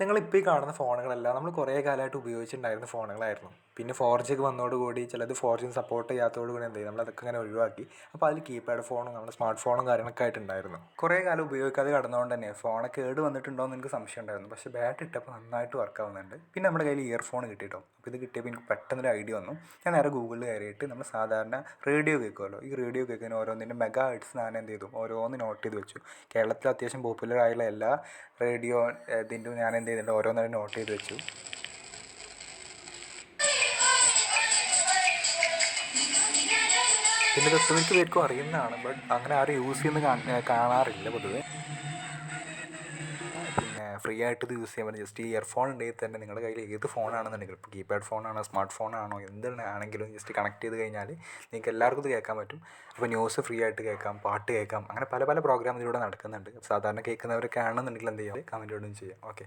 നിങ്ങളിപ്പോൾ ഈ കാണുന്ന ഫോണുകളെല്ലാം നമ്മൾ കുറേ കാലമായിട്ട് ഉപയോഗിച്ചിട്ടുണ്ടായിരുന്ന ഫോണുകളായിരുന്നു. പിന്നെ ഫോർ ജി ഒക്കെ വന്നതോടുകൂടി ചിലത് ഫോർ ജി സപ്പോർട്ട് ചെയ്യാത്തതോടുകൂടി എന്ത് നമ്മൾ നമ്മളതൊക്കെ ഇങ്ങനെ ഒഴിവാക്കി. അപ്പോൾ അതിൽ കീപാഡ് ഫോണും നമ്മുടെ സ്മാർട്ട് ഫോണും കാര്യങ്ങളൊക്കെ ആയിട്ടുണ്ടായിരുന്നു. കുറേ കാലം ഉപയോഗിക്കാതെ കടന്നുകൊണ്ട് തന്നെ ഫോണെ കേട് വന്നിട്ടുണ്ടോ എന്ന് എനിക്ക് സംശയം ഉണ്ടായിരുന്നു. പക്ഷേ ബാറ്ററി ഇട്ടപ്പോൾ നന്നായിട്ട് വർക്ക് ആവുന്നുണ്ട്. പിന്നെ നമ്മുടെ കയ്യിൽ ഇയർഫോൺ കിട്ടിയിട്ടോ അപ്പോൾ ഇത് കിട്ടിയപ്പോൾ എനിക്ക് പെട്ടെന്നൊരു ഐഡിയ വന്നു. ഞാൻ നേരെ ഗൂഗിളിൽ കയറിയിട്ട് നമ്മൾ സാധാരണ റേഡിയോ കേൾക്കുമല്ലോ ഈ റേഡിയോ കേൾക്കുന്ന ഓരോന്നിന്റെ മെഗാ ഹെഡ്സ് ഞാൻ എന്ത് ചെയ്തു? ഓരോന്ന് നോട്ട് ചെയ്ത് വെച്ചു. കേരളത്തിൽ അത്യാവശ്യം പോപ്പുലർ ആയുള്ള എല്ലാ റേഡിയോ ഇതിന്റെ ഞാൻ എന്ത് ചെയ്തിട്ടുണ്ട്. ഓരോന്നും നോട്ട് ചെയ്ത് വെച്ചു. പിന്നെ ഒട്ടുമിക്ക പേർക്കും അറിയുന്നതാണ്. ബട്ട് അങ്ങനെ ആരും യൂസ് ചെയ്യുന്ന കാണാറില്ല പൊതുവെ. പിന്നെ ഫ്രീ ആയിട്ട് ഇത് യൂസ് ചെയ്യാൻ പറ്റും. ജസ്റ്റ് ഈ ഇയർഫോൺ ഉണ്ടെങ്കിൽ തന്നെ നിങ്ങളുടെ കയ്യിൽ ഏത് ഫോണാണെന്നുണ്ടെങ്കിൽ ഇപ്പോൾ കീപാഡ് ഫോണാണോ സ്മാർട്ട് ഫോണാണോ എന്താണെങ്കിലും ജസ്റ്റ് കണക്ട് ചെയ്ത് കഴിഞ്ഞാൽ നിങ്ങൾക്ക് എല്ലാവർക്കും ഇത് കേൾക്കാൻ പറ്റും. അപ്പോൾ ന്യൂസ് ഫ്രീ ആയിട്ട് കേൾക്കാം പാട്ട് കേൾക്കാം അങ്ങനെ പല പല പ്രോഗ്രാം ഇതിലൂടെ നടക്കുന്നുണ്ട്. സാധാരണ കേൾക്കുന്നവരൊക്കെ ആണെന്നുണ്ടെങ്കിൽ എന്ത് ചെയ്യാം? കമന്റ് ചെയ്യാം. ഓക്കെ